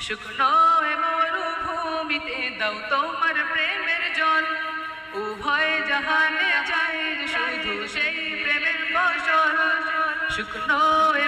শুকনো এ মরুভূমিতে দাও তোমার প্রেমের জল উভয় জাহানে চাই শুধু সেই প্রেমের ফসল শুকনো এ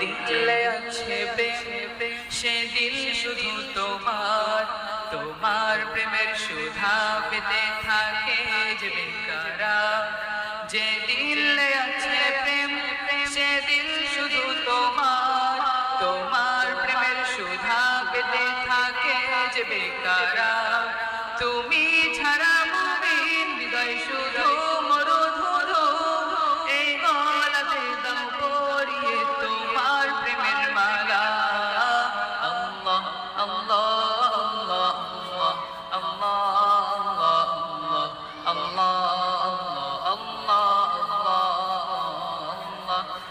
দিলে আছে সে দিল শুধু তোমার। তোমার প্রেমের সুধা পেতে থাকে যে বেকারা। যে দিলে আছে প্রেম, সে দিল শুধু তোমার। তোমার প্রেমের সুধা পেতে থাকে যে বেকারা। তুমি ছাড়া